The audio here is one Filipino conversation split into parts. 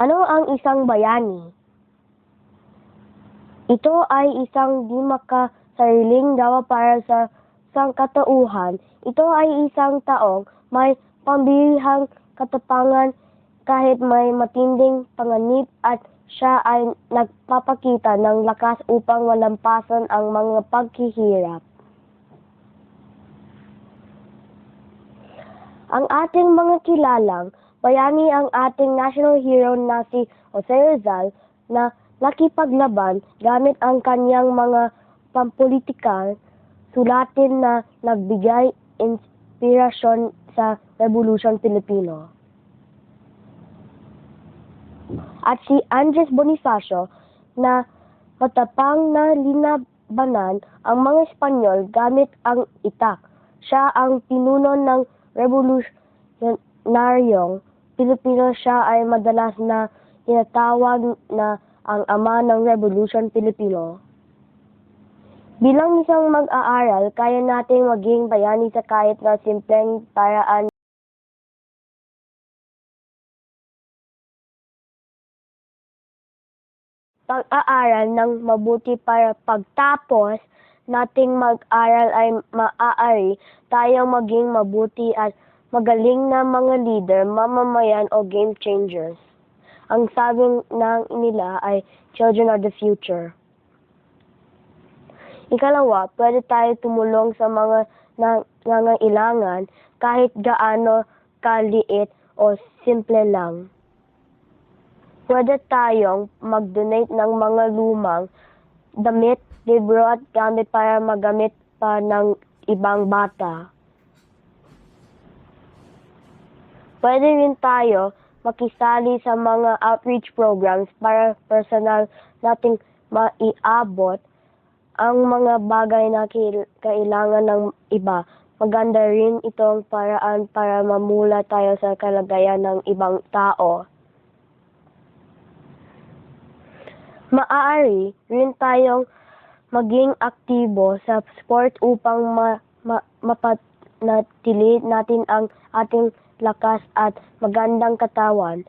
Ano ang isang bayani? Ito ay isang di makasariling gawa para sa sangkatauhan. Ito ay isang taong may pambihang katapangan kahit may matinding panganib at siya ay nagpapakita ng lakas upang malampasan ang mga paghihirap. Ang ating mga kilalang bayani ang ating national hero na si Jose Rizal na nakipaglaban gamit ang kanyang mga pampolitikal sulatin na nagbigay inspirasyon sa Revolusyon Pilipino. At si Andres Bonifacio na matapang na linabanan ang mga Espanyol gamit ang itak. Siya ang pinuno ng revolutionaryong Pilipino. Siya ay madalas na tinatawag na ang ama ng Revolution Pilipino. Bilang isang mag-aaral, kaya nating maging bayani sa kahit na simpleng paraan pag-aaral ng mabuti para pagtapos nating mag-aral ay maaari tayong maging mabuti at magaling na mga leader, mamamayan o game changers. Ang sabi ng nila ay children are the future. Ikalawa, pwede tayo tumulong sa mga nang- nangangailangan kahit gaano kaliit o simple lang pwede tayong mag-donate ng mga lumang damit, libro at gamit para magamit pa ng ibang bata. Pwede rin tayo makisali sa mga outreach programs para personal nating maiabot ang mga bagay na kail- kailangan ng iba. Maganda rin itong paraan para mamula tayo sa kalagayan ng ibang tao. Maaari rin tayong maging aktibo sa sport upang ma, ma, mapanatili natin ang ating lakas at magandang katawan.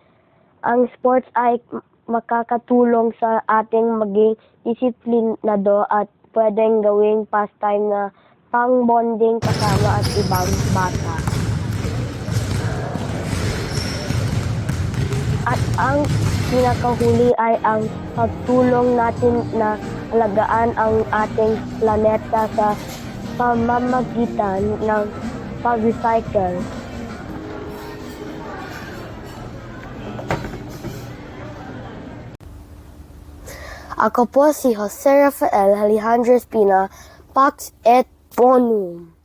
Ang sports ay makakatulong sa ating maging disiplinado at pwedeng gawing pastime na pang-bonding kasama at ibang bata. At ang pinakahuli ay ang pagtulong natin na alagaan ang ating planeta sa pamamagitan ng pag-recycle. Ako po si Jose Rafael Alejandro Espina, Pax et Bonum.